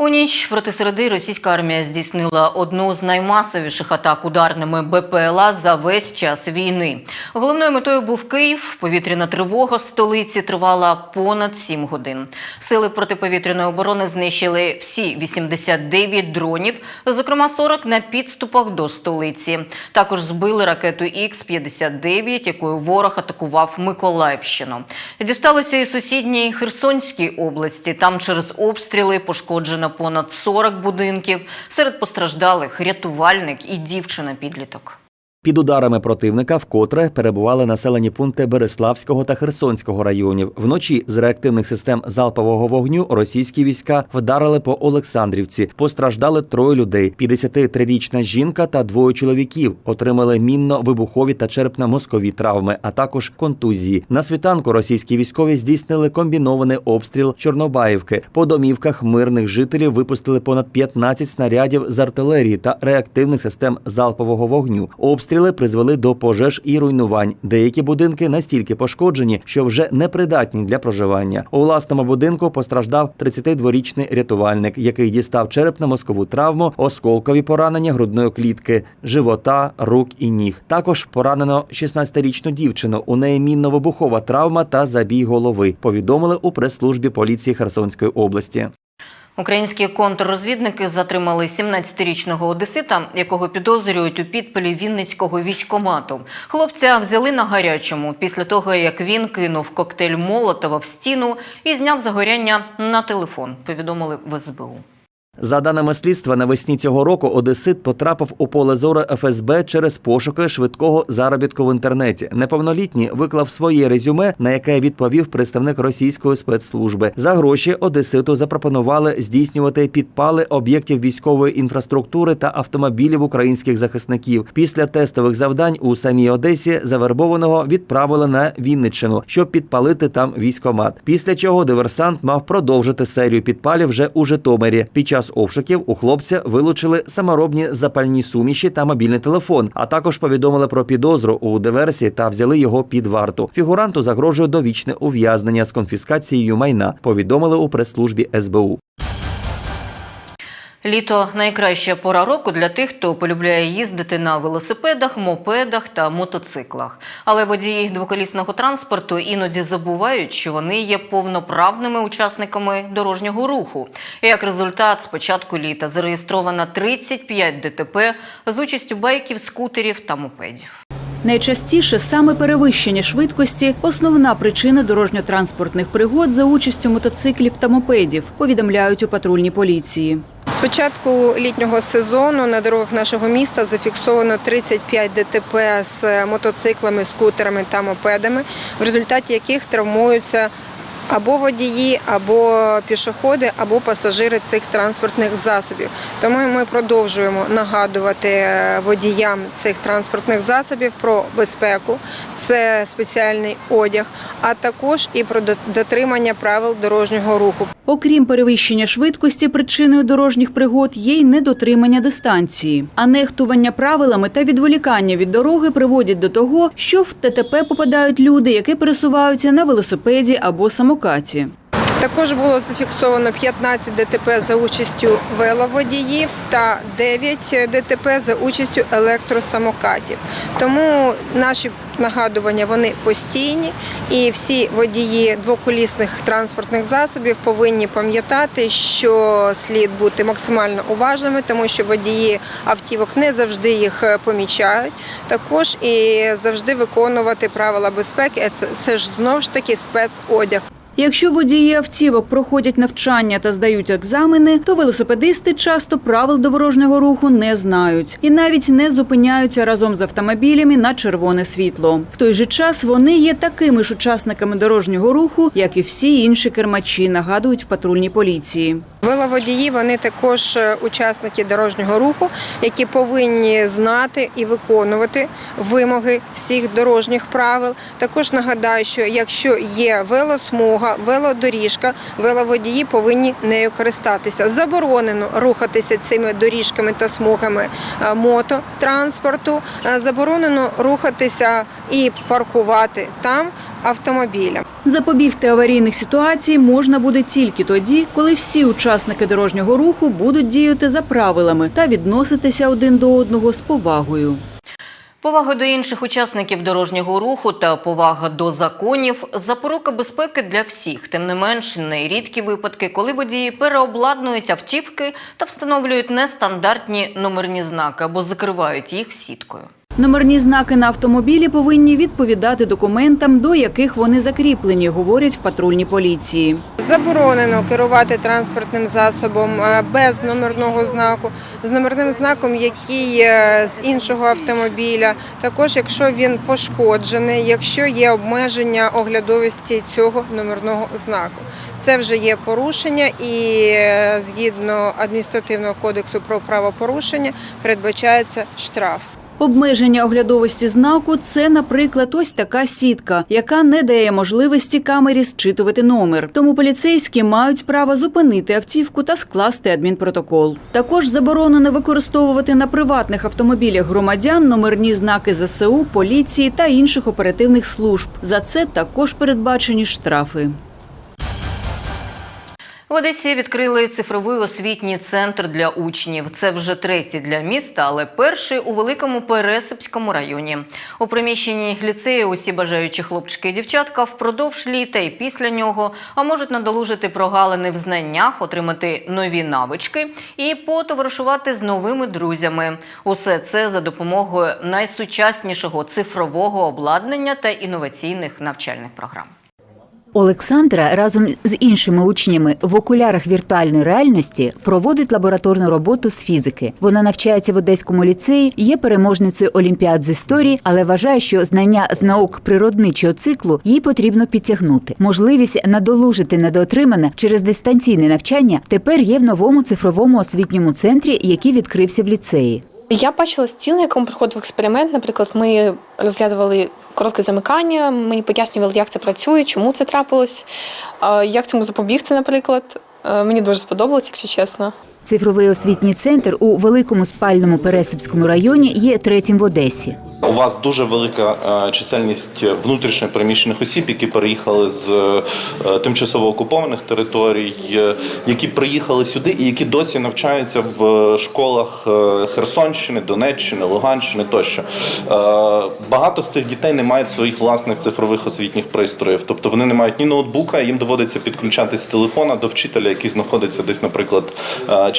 У ніч проти середи російська армія здійснила одну з наймасовіших атак ударними БПЛА за весь час війни. Головною метою був Київ. Повітряна тривога в столиці тривала понад 7 годин. Сили протиповітряної оборони знищили всі 89 дронів, зокрема 40 на підступах до столиці. Також збили ракету Х-59, якою ворог атакував Миколаївщину. Дісталося і сусідній Херсонській області. Там через обстріли пошкоджено понад 40 будинків. Серед постраждалих рятувальник і дівчина-підліток. Під ударами противника вкотре перебували населені пункти Береславського та Херсонського районів. Вночі з реактивних систем залпового вогню російські війська вдарили по Олександрівці. Постраждали троє людей: 53-річна жінка та двоє чоловіків. Отримали мінно-вибухові та черепно-мозкові травми, а також контузії. На світанку російські військові здійснили комбінований обстріл Чорнобаївки. По домівках мирних жителів випустили понад 15 снарядів з артилерії та реактивних систем залпового вогню. Обстріли призвели до пожеж і руйнувань. Деякі будинки настільки пошкоджені, що вже непридатні для проживання. У власному будинку постраждав 32-річний рятувальник, який дістав черепно-мозкову травму, осколкові поранення грудної клітки, живота, рук і ніг. Також поранено 16-річну дівчину. У неї мінно-вибухова травма та забій голови. Повідомили у прес-службі поліції Херсонської області. Українські контррозвідники затримали 17-річного одесита, якого підозрюють у підпалі Вінницького військомату. Хлопця взяли на гарячому після того, як він кинув коктейль Молотова в стіну і зняв загоряння на телефон. Повідомили в СБУ. За даними слідства, навесні цього року Одесит потрапив у поле зору ФСБ через пошуки швидкого заробітку в інтернеті. Неповнолітній виклав своє резюме, на яке відповів представник російської спецслужби. За гроші Одеситу запропонували здійснювати підпали об'єктів військової інфраструктури та автомобілів українських захисників. Після тестових завдань у самій Одесі завербованого відправили на Вінниччину, щоб підпалити там військомат. Після чого диверсант мав продовжити серію підпалів вже у Житомирі. Під час обшуків у хлопця вилучили саморобні запальні суміші та мобільний телефон, а також повідомили про підозру у диверсії та взяли його під варту. Фігуранту загрожує довічне ув'язнення з конфіскацією майна. Повідомили у прес-службі СБУ. Літо найкраща пора року для тих, хто полюбляє їздити на велосипедах, мопедах та мотоциклах. Але водії двоколісного транспорту іноді забувають, що вони є повноправними учасниками дорожнього руху. І як результат, з початку літа зареєстровано 35 ДТП з участю байків, скутерів та мопедів. Найчастіше саме перевищення швидкості основна причина дорожньо-транспортних пригод за участю мотоциклів та мопедів, повідомляють у патрульній поліції. З початку літнього сезону на дорогах нашого міста зафіксовано 35 ДТП з мотоциклами, скутерами та мопедами, в результаті яких травмуються або водії, або пішоходи, або пасажири цих транспортних засобів. Тому ми продовжуємо нагадувати водіям цих транспортних засобів про безпеку, це спеціальний одяг, а також і про дотримання правил дорожнього руху. Окрім перевищення швидкості, причиною дорожніх пригод є й недотримання дистанції. А нехтування правилами та відволікання від дороги приводять до того, що в ТТП попадають люди, які пересуваються на велосипеді або самокаті. Також було зафіксовано 15 ДТП за участю веловодіїв та 9 ДТП за участю електросамокатів. Тому наші нагадування вони постійні, і всі водії двоколісних транспортних засобів повинні пам'ятати, що слід бути максимально уважними, тому що водії автівок не завжди їх помічають. Також і завжди виконувати правила безпеки. Це ж знову ж таки спецодяг. Якщо водії автівок проходять навчання та здають екзамени, то велосипедисти часто правил дорожнього руху не знають і навіть не зупиняються разом з автомобілями на червоне світло. В той же час вони є такими ж учасниками дорожнього руху, як і всі інші кермачі, нагадують в патрульній поліції. Веловодії вони також е, учасники дорожнього руху, які повинні знати і виконувати вимоги всіх дорожніх правил. Також нагадаю, що якщо є велосмуга велодоріжка, веловодії повинні нею користатися. Заборонено рухатися цими доріжками та смугами е, мототранспорту, Е, заборонено рухатися і паркувати там автомобілям. Запобігти аварійних ситуацій можна буде тільки тоді, коли всі учасники дорожнього руху будуть діяти за правилами та відноситися один до одного з повагою. Повага до інших учасників дорожнього руху та повага до законів – запорука безпеки для всіх. Тим не менш, нерідкі випадки, коли водії переобладнують автівки та встановлюють нестандартні номерні знаки або закривають їх сіткою. Номерні знаки на автомобілі повинні відповідати документам, до яких вони закріплені, говорять в патрульній поліції. Заборонено керувати транспортним засобом е, без номерного знаку, з номерним знаком, який е, з іншого автомобіля. Також, якщо він пошкоджений, якщо є обмеження оглядовості цього номерного знаку. Це вже є порушення, і е, згідно адміністративного кодексу про правопорушення передбачається штраф. Обмеження оглядовості знаку це, наприклад, ось така сітка, яка не дає можливості камері зчитувати номер. Тому поліцейські мають право зупинити автівку та скласти адмінпротокол. Також заборонено використовувати на приватних автомобілях громадян номерні знаки ЗСУ, поліції та інших оперативних служб. За це також передбачені штрафи. В Одесі відкрили цифровий освітній центр для учнів. Це вже третій для міста, але перший у великому Пересипському районі. У приміщенні ліцею усі бажаючі хлопчики і дівчатка впродовж літа і після нього а можуть надолужити прогалини в знаннях, отримати нові навички і потоваришувати з новими друзями. Усе це за допомогою найсучаснішого цифрового обладнання та інноваційних навчальних програм. Олександра разом з іншими учнями в окулярах віртуальної реальності проводить лабораторну роботу з фізики. Вона навчається в Одеському ліцеї, є переможницею олімпіад з історії, але вважає, що знання з наук природничого циклу їй потрібно підтягнути. Можливість надолужити недоотримане через дистанційне навчання тепер є в новому цифровому освітньому центрі, який відкрився в ліцеї. Я бачила стіл, якому приходив експеримент. Наприклад, ми розглядували коротке замикання, мені пояснювали, як це працює, чому це трапилось, е, як цьому запобігти, наприклад. Е, Мені дуже сподобалось, якщо чесно. Цифровий освітній центр у великому спальному Пересипському районі є третім в Одесі. У вас дуже велика е, чисельність внутрішньо переміщених осіб, які переїхали з е, тимчасово окупованих територій, е, які приїхали сюди і які досі навчаються в школах Херсонщини, Донеччини, Луганщини тощо. Багато з цих дітей не мають своїх власних цифрових освітніх пристроїв, тобто вони не мають ні ноутбука, їм доводиться підключатись з телефона до вчителя, який знаходиться десь, наприклад,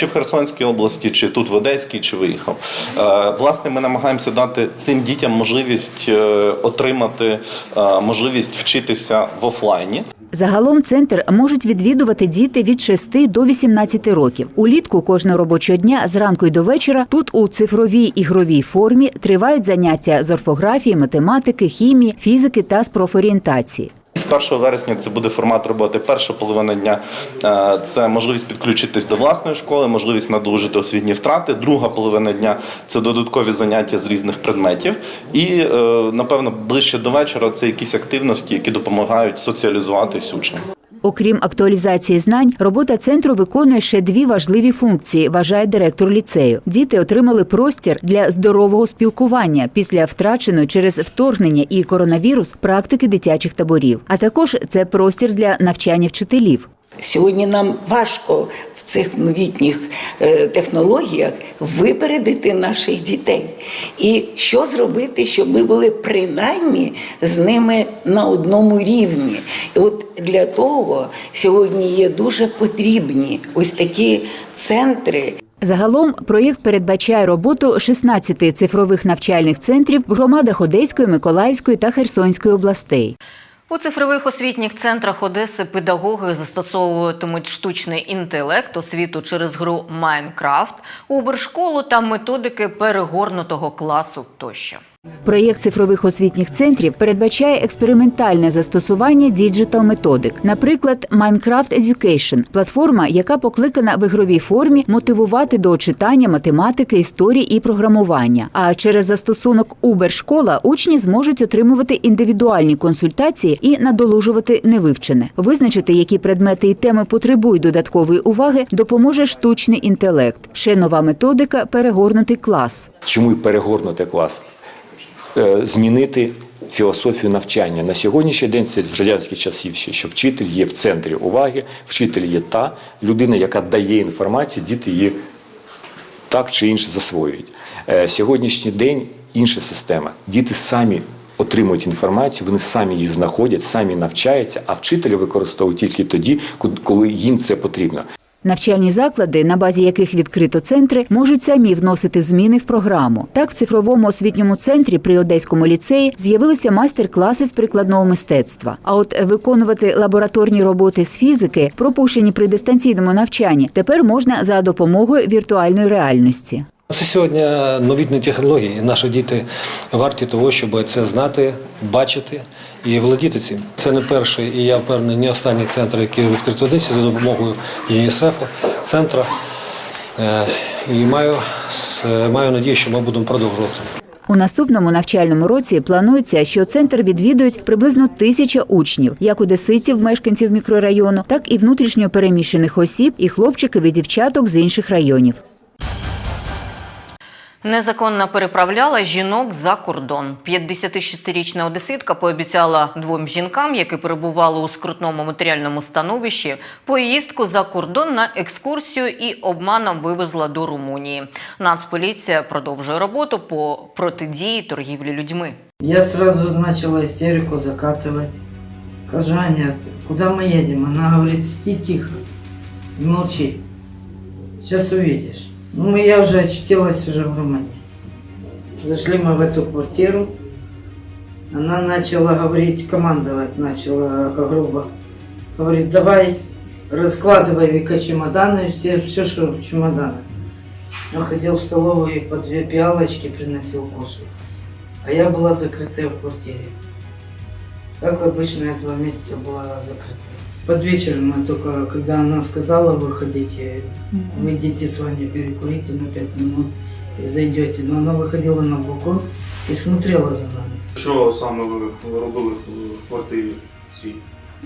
чи в Херсонській області, чи тут в Одеській, чи виїхав. Е, Власне, ми намагаємося дати цим дітям можливість е, отримати е, можливість вчитися в офлайні. Загалом центр можуть відвідувати діти від 6 до 18 років. Улітку кожного робочого дня зранку й до вечора тут у цифровій ігровій формі тривають заняття з орфографії, математики, хімії, фізики та з профорієнтації. З 1 вересня це буде формат роботи. Перша половина дня е, це можливість підключитись до власної школи, можливість надолужити освітні втрати. Друга половина дня це додаткові заняття з різних предметів. І е, напевно ближче до вечора це якісь активності, які допомагають соціалізуватись учням. Окрім актуалізації знань, робота центру виконує ще дві важливі функції, вважає директор ліцею. Діти отримали простір для здорового спілкування після втраченої через вторгнення і коронавірус практики дитячих таборів. А також це простір для навчання вчителів. Сьогодні нам важко цих новітніх е, технологіях випередити наших дітей. І що зробити, щоб ми були принаймні з ними на одному рівні. І от для того сьогодні є дуже потрібні ось такі центри, Загалом проєкт передбачає роботу 16 цифрових навчальних центрів в громадах Одеської, Миколаївської та Херсонської областей. У цифрових освітніх центрах Одеси педагоги застосовуватимуть штучний інтелект, освіту через гру Майнкрафт, убершколу та методики перегорнутого класу тощо. Проєкт цифрових освітніх центрів передбачає експериментальне застосування діджитал-методик, наприклад, Minecraft Education – платформа, яка покликана в ігровій формі мотивувати до читання математики, історії і програмування. А через застосунок Uber-школа учні зможуть отримувати індивідуальні консультації і надолужувати невивчене. Визначити, які предмети і теми потребують додаткової уваги, допоможе штучний інтелект. Ще нова методика перегорнутий клас. Чому перегорнути клас? Е, Змінити філософію навчання. На сьогоднішній день це з радянських часів ще, що вчитель є в центрі уваги, вчитель є та людина, яка дає інформацію, діти її так чи інше засвоюють. Е, Сьогоднішній день інша система. Діти самі отримують інформацію, вони самі її знаходять, самі навчаються, а вчителі використовують тільки тоді, коли їм це потрібно. Навчальні заклади, на базі яких відкрито центри, можуть самі вносити зміни в програму. Так, в цифровому освітньому центрі при Одеському ліцеї з'явилися майстер-класи з прикладного мистецтва. А от виконувати лабораторні роботи з фізики, пропущені при дистанційному навчанні, тепер можна за допомогою віртуальної реальності. Це сьогодні новітні технології. Наші діти варті того, щоб це знати, бачити і володіти цим. Це не перший, і я впевнений, не останній центр, який відкрито Одесі за допомогою ЮНІСЕФу, центра. Е, І маю, маю надію, що ми будемо продовжувати. У наступному навчальному році планується, що центр відвідують приблизно тисяча учнів, як одеситів, мешканців мікрорайону, так і внутрішньо переміщених осіб і хлопчиків і дівчаток з інших районів. Незаконно переправляла жінок за кордон. 56-річна одеситка пообіцяла двом жінкам, які перебували у скрутному матеріальному становищі, поїздку за кордон на екскурсію і обманом вивезла до Румунії. Нацполіція продовжує роботу по протидії торгівлі людьми. Я сразу начала истерику закатывать. Скажу, Аня, куда мы едем? Она говорит, сиди тихо, молчи. Сейчас увидишь. Ну, я уже очутилась уже в Румынии. Зашли мы в эту квартиру. Она начала говорить, командовать начала грубо. Говорит, давай раскладывай Вика чемоданы, все, все, что в чемоданах. Я ходил в столовую и по две пиалочки приносил кушать. А я была закрытая в квартире. Как обычно, я два месяца была закрыта. Под вечер мы только, когда она сказала, выходите, вы идите с вами перекурите на пять минут и зайдете. Но она выходила на балкон и смотрела за нами. Що саме ви робили в квартирі цій?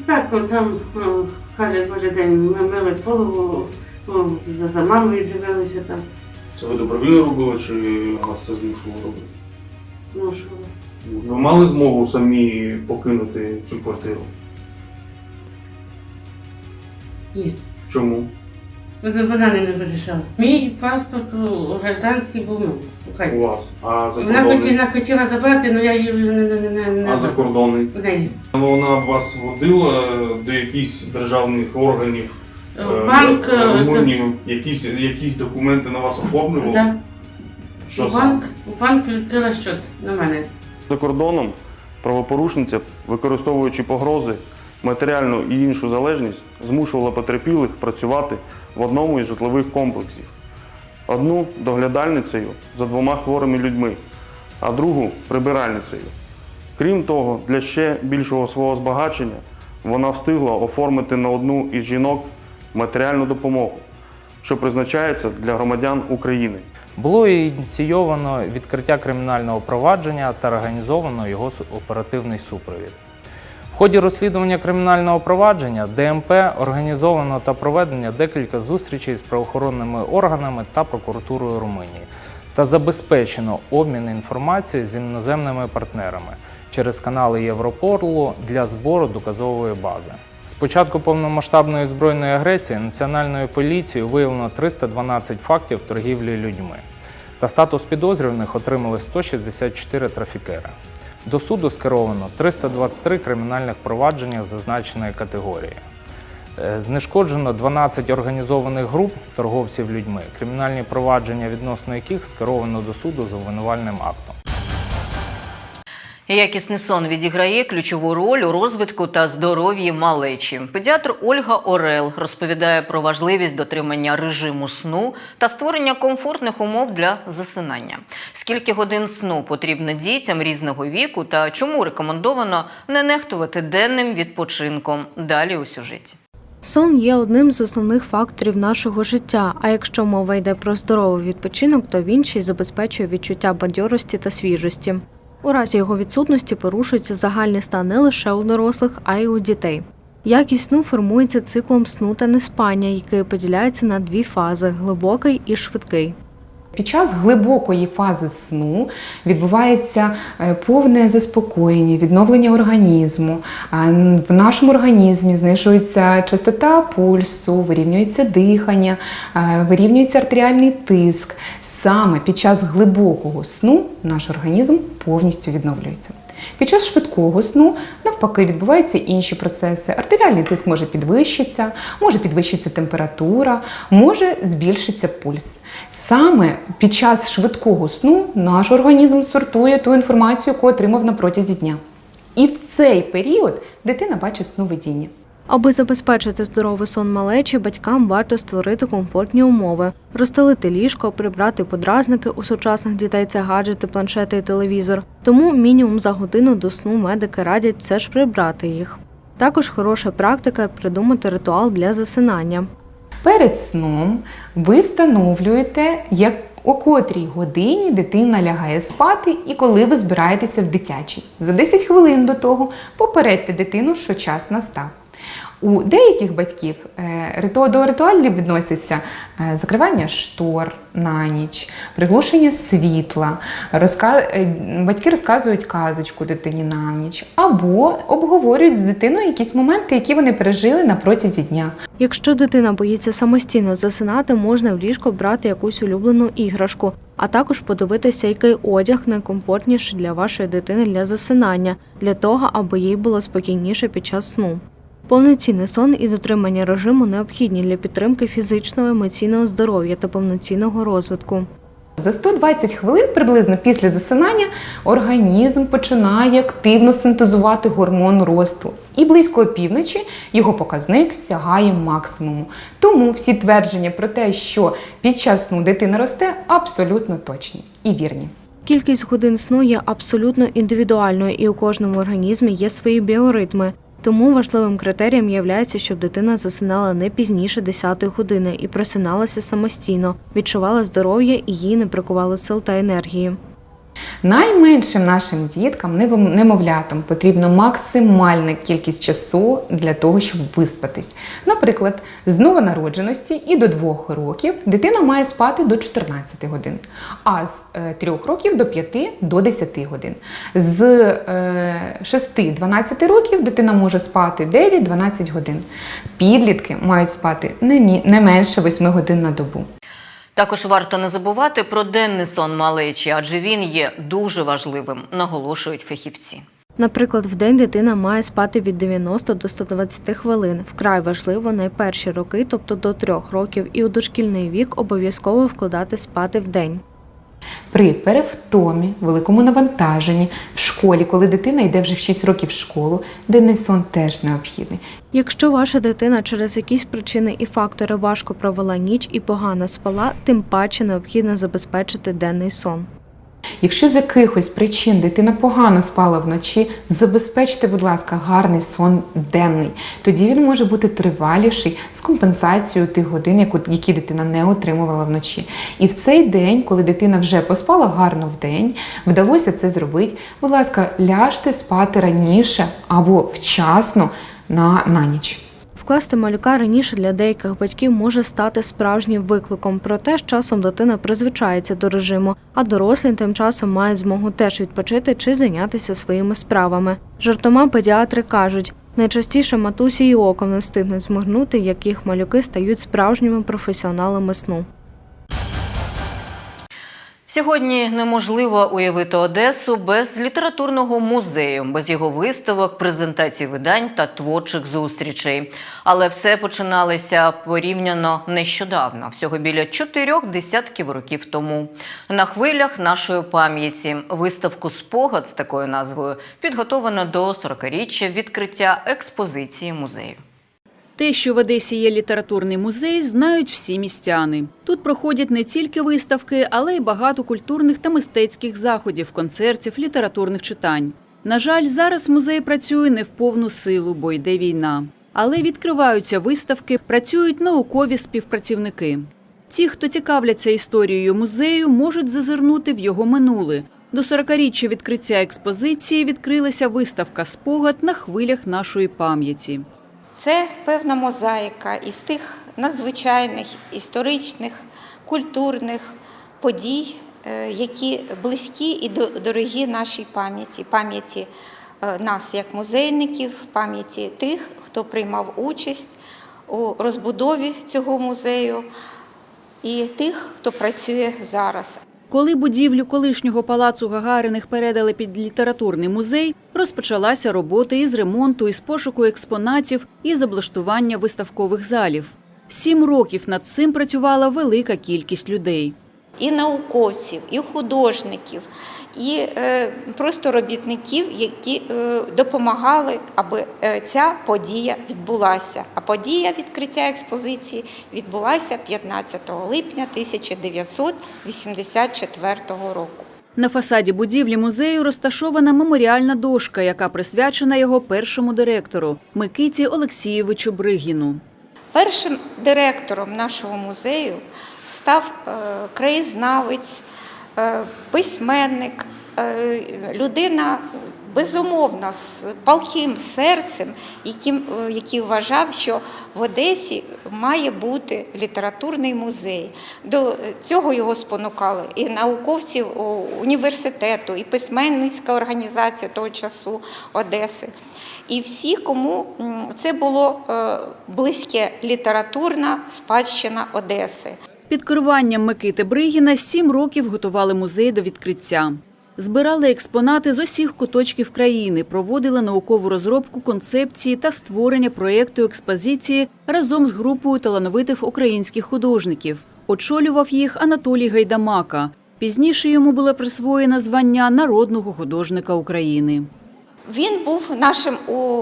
Так, от там ну, каже кожен день ми мили голову, ну, за, за мамою дивилися там, Це ви добровільно робили чи вас це змушувало робити? ну що. Ви мали змогу самі покинути цю квартиру? Ні. Чому? Вона вона не вирішала. Мій паспорт гражданський був ну, у хаті. У вас? А Вона хотіла, хотіла забрати, але я її не, не, не, не, не А закордонний? в. Вона вас водила до якихось державних органів е, Банк, е, Румунії, якісь, якісь документи на вас оформлювали? Да. Що банк, у банк відкрила щот на мене. За кордоном правопорушниця, використовуючи погрози, матеріальну і іншу залежність, змушувала потерпілих працювати в одному із житлових комплексів. Одну доглядальницею за двома хворими людьми, а другу прибиральницею. Крім того, для ще більшого свого збагачення вона встигла оформити на одну із жінок матеріальну допомогу, що призначається для громадян України. Було ініційовано відкриття кримінального провадження та організовано його оперативний супровід. В ході розслідування кримінального провадження ДМП організовано та проведено декілька зустрічей з правоохоронними органами та прокуратурою Румунії та забезпечено обмін інформацією з іноземними партнерами через канали Європорлу для збору доказової бази. З початку повномасштабної збройної агресії Національною поліцією виявлено 312 фактів торгівлі людьми. Та статус підозрюваних отримали 164 трафікери. До суду скеровано 323 кримінальних провадження зазначеної категорії. Е, Знешкоджено 12 організованих груп торговців людьми, кримінальні провадження відносно яких скеровано до суду з обвинувальним актом. Якісний сон відіграє ключову роль у розвитку та здоров'ї малечі. Педіатр Ольга Орел розповідає про важливість дотримання режиму сну та створення комфортних умов для засинання. Скільки годин сну потрібно дітям різного віку та чому рекомендовано не нехтувати денним відпочинком? Далі у сюжеті. Сон є одним з основних факторів нашого життя. А якщо мова йде про здоровий відпочинок, то він ще й забезпечує відчуття бадьорості та свіжості. У разі його відсутності порушується загальний стан не лише у дорослих, а й у дітей. Якість сну формується циклом сну та неспання, який поділяється на дві фази глибокий і швидкий. Під час глибокої фази сну відбувається е, повне заспокоєння, відновлення організму. В нашому організмі знижується частота пульсу, вирівнюється дихання, е, вирівнюється артеріальний тиск. Саме під час глибокого сну наш організм повністю відновлюється. Під час швидкого сну навпаки відбуваються інші процеси. Артеріальний тиск може підвищитися, може підвищитися температура, може збільшитися пульс. Саме під час швидкого сну наш організм сортує ту інформацію, яку отримав на протязі дня. І в цей період дитина бачить сновидіння. Аби забезпечити здоровий сон малечі, батькам варто створити комфортні умови, розстелити ліжко, прибрати подразники у сучасних дітей це гаджети, планшети і телевізор. Тому мінімум за годину до сну медики радять все ж прибрати їх. Також хороша практика придумати ритуал для засинання. Перед сном ви встановлюєте, як о котрій годині дитина лягає спати і коли ви збираєтеся в дитячий. За 10 хвилин до того попередьте дитину, що час настав. У деяких батьків е, до ритуалів відносяться е, закривання штор на ніч, приглушення світла, е, батьки розказують казочку дитині на ніч, або обговорюють з дитиною якісь моменти, які вони пережили на протязі дня. Якщо дитина боїться самостійно засинати, можна в ліжко брати якусь улюблену іграшку, а також подивитися, який одяг найкомфортніший для вашої дитини для засинання, для того, аби їй було спокійніше під час сну. Повноцінний сон і дотримання режиму необхідні для підтримки фізичного, емоційного здоров'я та повноцінного розвитку. За 120 хвилин приблизно після засинання організм починає активно синтезувати гормон росту. І близько опівночі його показник сягає максимуму. Тому всі твердження про те, що під час сну дитина росте, абсолютно точні і вірні. Кількість годин сну є абсолютно індивідуальною і у кожному організмі є свої біоритми. Тому важливим критерієм є, щоб дитина засинала не пізніше 10 години і просиналася самостійно, відчувала здоров'я і їй не бракувало сил та енергії. Найменшим нашим діткам, немовлятам, потрібна максимальна кількість часу для того, щоб виспатись. Наприклад, з новонародженості і до 2 років дитина має спати до 14 годин, а з 3 років до 5 до 10 годин. З е, 6-12 років дитина може спати 9-12 годин. Підлітки мають спати не менше 8 годин на добу. Також варто не забувати про денний сон малечі, адже він є дуже важливим, наголошують фахівці. Наприклад, в день дитина має спати від 90 до 120 хвилин. Вкрай важливо найперші роки, тобто до 3 років, і у дошкільний вік обов'язково вкладати спати в день. При перевтомі, великому навантаженні в школі, коли дитина йде вже в 6 років в школу, денний сон теж необхідний. Якщо ваша дитина через якісь причини і фактори важко провела ніч і погано спала, тим паче необхідно забезпечити денний сон. Якщо з якихось причин дитина погано спала вночі, забезпечте, будь ласка, гарний сон денний. Тоді він може бути триваліший з компенсацією тих годин, які дитина не отримувала вночі. І в цей день, коли дитина вже поспала гарно в день, вдалося це зробити. Будь ласка, ляжте спати раніше або вчасно на, на ніч. Вкласти малюка раніше для деяких батьків може стати справжнім викликом, проте з часом дитина призвичається до режиму, а дорослий тим часом має змогу теж відпочити чи зайнятися своїми справами. Жартома педіатри кажуть, найчастіше матусі і оком не встигнуть зморгнути, як їх малюки стають справжніми професіоналами сну. Сьогодні неможливо уявити Одесу без літературного музею, без його виставок, презентацій видань та творчих зустрічей. Але все починалося порівняно нещодавно, всього біля чотирьох десятків років тому. На хвилях нашої пам'яті виставку спогад з такою назвою підготовано до 40-річчя відкриття експозиції музею. Те, що в Одесі є літературний музей, знають всі містяни. Тут проходять не тільки виставки, але й багато культурних та мистецьких заходів, концертів, літературних читань. На жаль, зараз музей працює не в повну силу, бо йде війна. Але відкриваються виставки, працюють наукові співпрацівники. Ті, хто цікавляться історією музею, можуть зазирнути в його минуле. До 40-річчя відкриття експозиції відкрилася виставка спогад на хвилях нашої пам'яті. Це певна мозаїка із тих надзвичайних історичних, культурних подій, е, які близькі і дорогі нашій пам'яті, пам'яті е, нас як музейників, пам'яті тих, хто приймав участь у розбудові цього музею, і тих, хто працює зараз. Коли будівлю колишнього палацу Гагариних передали під літературний музей, розпочалася робота із ремонту, із пошуку експонатів і з облаштування виставкових залів. Сім років над цим працювала велика кількість людей. І науковців, і художників, і е, просто робітників, які е, допомагали, аби е, ця подія відбулася. А подія відкриття експозиції відбулася 15 липня 1984 року. На фасаді будівлі музею розташована меморіальна дошка, яка присвячена його першому директору Микиті Олексійовичу Бригіну. Першим директором нашого музею став е, краєзнавець, е, письменник, е, людина безумовно з палким серцем, яким, який вважав, що в Одесі має бути літературний музей. До цього його спонукали і науковці університету, і письменницька організація того часу Одеси. І всі, кому це було близьке літературна спадщина Одеси. Під керуванням Микити Бригіна сім років готували музей до відкриття. Збирали експонати з усіх куточків країни, проводили наукову розробку концепції та створення проєкту експозиції разом з групою талановитих українських художників. Очолював їх Анатолій Гайдамака. Пізніше йому було присвоєно звання народного художника України. Він був нашим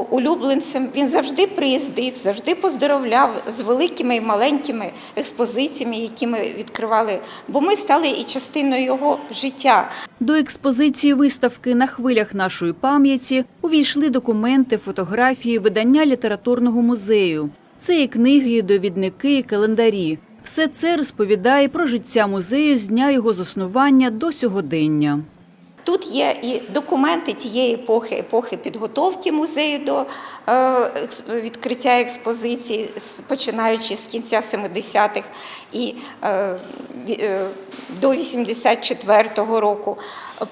улюбленцем. Він завжди приїздив, завжди поздоровляв з великими і маленькими експозиціями, які ми відкривали, бо ми стали і частиною його життя. До експозиції виставки на хвилях нашої пам'яті увійшли документи, фотографії, видання літературного музею. Це і книги, і довідники, і календарі. Все це розповідає про життя музею з дня його заснування до сьогодення. Тут є і документи тієї епохи, епохи підготовки музею до е, відкриття експозиції, починаючи з кінця 70-х і е, е, до 84-го року.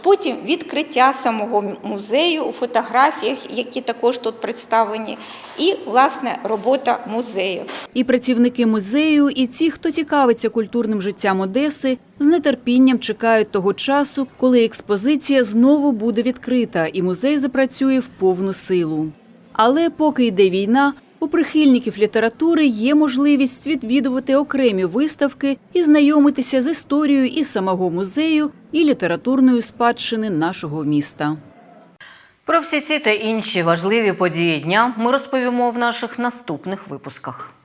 Потім відкриття самого музею у фотографіях, які також тут представлені, і власне робота музею. І працівники музею, і ті, хто цікавиться культурним життям Одеси, з нетерпінням чекають того часу, коли експозиція знову буде відкрита і музей запрацює в повну силу. Але поки йде війна, у прихильників літератури є можливість відвідувати окремі виставки і знайомитися з історією і самого музею, і літературної спадщини нашого міста. Про всі ці та інші важливі події дня ми розповімо в наших наступних випусках.